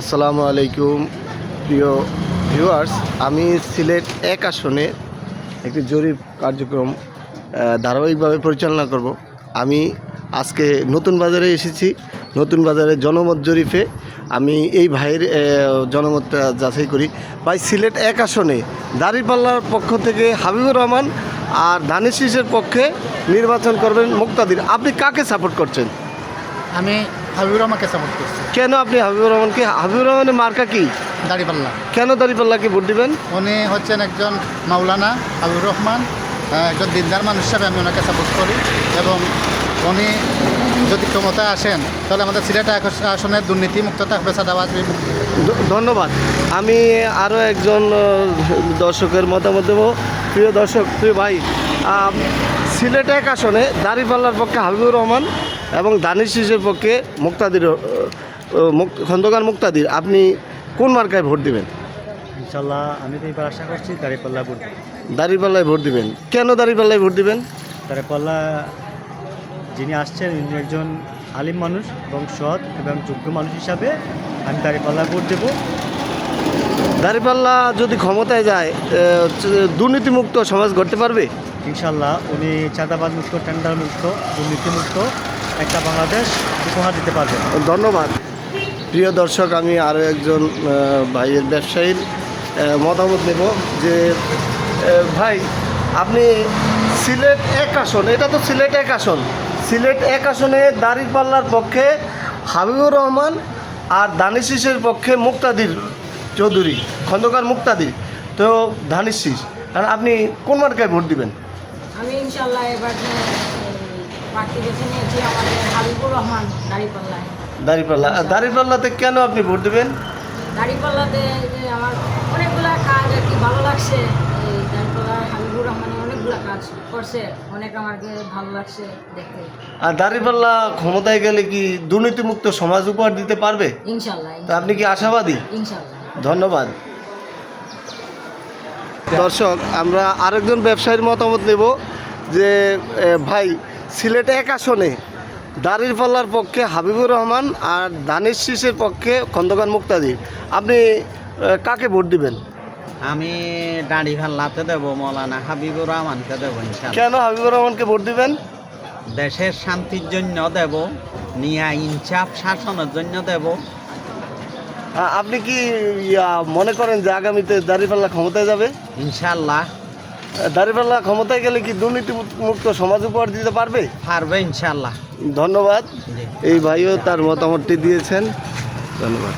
আসসালামু আলাইকুম, প্রিয় ভিউয়ার্স আমি সিলেট এক আসনে একটি জরিপ কার্যক্রম ধারাবাহিকভাবে পরিচালনা করব। আমি আজকে নতুন বাজারে এসেছি, নতুন বাজারে জনমত জরিপে আমি এই ভাইয়ের জনমতটা যাচাই করি। ভাই, সিলেট এক আসনে, দাঁড়িপাল্লার পক্ষ থেকে হাবিবুর রহমান আর ধানের পক্ষে নির্বাচন করবেন মুক্তাদির। আপনি কাকে সাপোর্ট করছেন? আমি হাবিবুর রহমানকে সাপোর্ট করছি? কেন আপনি হাবিবুর রহমানকে হাবিবুর রহমানের মার্কা কি? দাড়িপাল্লা। কেন দাঁড়িপাল্লাকে ভোট দিবেন? উনি হচ্ছেন একজন মাওলানা হাবিবুর রহমান একজন দিনদার মানুষ হিসাবে আমি ওনাকে সাপোর্ট করি। এবং উনি যদি ক্ষমতায় আসেন তাহলে আমাদের সিলেট আস- আসনের দুর্নীতি মুক্ত থাকবে সাদাবাজ ধন্যবাদ। আমি আরও একজন দর্শকের মতামত দেবো। প্রিয় দর্শক প্রিয় ভাই সিলেট এক আসনে দাঁড়িপাল্লার পক্ষে হাবিবুর রহমান এবং দানিশ শীষের পক্ষে মুক্তাদির খন্দকার মুক্তাদির আপনি কোন মার্কায় ভোট দিবেন? ইনশাল্লাহ আমি তো এবার আশা করছি দাঁড়িপাল্লা ভোট দাঁড়িপাল্লায় ভোট দিবেন। কেন দাঁড়িপাল্লায় ভোট দিবেন? দাঁড়িপাল্লা যিনি আসছেন উনি একজন আলিম মানুষ এবং সৎ এবং যোগ্য মানুষ হিসাবে আমি দাঁড়িপাল্লা ভোট দেবো। দাঁড়িপাল্লা যদি ক্ষমতায় যায় দুর্নীতিমুক্ত সমাজ গড়তে পারবে? ইনশাল্লাহ উনি চাঁদাবাদ মুক্ত টেন্ডার মুক্ত দুর্নীতিমুক্ত একটা বাংলাদেশ উপহার দিতে পারবেন ধন্যবাদ। প্রিয় দর্শক আমি আরও একজন ভাইয়ের ব্যবসায়ীর মতামত নেব যে ভাই আপনি সিলেট এক আসন এটা তো সিলেট এক আসন। সিলেট এক আসনে দাঁড়িপাল্লার পক্ষে হাবিবুর রহমান আর দানিশিসের পক্ষে মুক্তাদির চৌধুরী খন্দকার মুক্তাদির তো ধানিশিস কারণ আপনি কোন মার্কায় ভোট দিবেন? আমি ইনশাল্লাহ এবার প্রার্থী বেছে নিয়েছি আমাদের হাবিবুর রহমান দাঁড়িপাল্লায়। দাঁড়িপাল্লা। দাঁড়িপাল্লাতে কেন আপনি ভোট দেবেন? দাঁড়িপাল্লাতে আমার অনেকগুলা কাজ আর কি ভালো লাগছে। এই দাঁড়িপাল্লার হাবিবুর রহমানের অনেকগুলা কাজ করছে। অনেক আমাকে ভালো লাগছে দেখতে। আর দাঁড়িপাল্লা ক্ষমতায় গেলে কি দুর্নীতিমুক্ত সমাজ উপহার দিতে পারবে? ইনশাল্লাহ তা আপনি কি আশাবাদী? ইনশাল্লাহ। ধন্যবাদ। দর্শক আমরা আরেকজন ব্যবসায়ীর মতামত নেব যে ভাই সিলেট এক আসনে দাঁড়িপাল্লার পক্ষে হাবিবুর রহমান আর দানিশ শীষের পক্ষে খন্দকার মুক্তাদি। আপনি কাকে ভোট দিবেন? আমি দাড়ি ভাল্লাতে দেব মৌলানা হাবিবুর রহমানকে দেবো কেন হাবিবুর রহমানকে ভোট দিবেন? দেশের শান্তির জন্য দেব নিয়া ইনসাফ শাসনের জন্য দেব। আপনি কি মনে করেন যে আগামীতে দাঁড়িপাল্লা ক্ষমতায় যাবে? ইনশাল্লাহ। দাঁড়িপাল্লা ক্ষমতায় গেলে কি দুর্নীতি মুক্ত সমাজ উপহার দিতে পারবে? পারবে ইনশাল্লাহ ধন্যবাদ। এই ভাইও তার মতামতটি দিয়েছেন। ধন্যবাদ।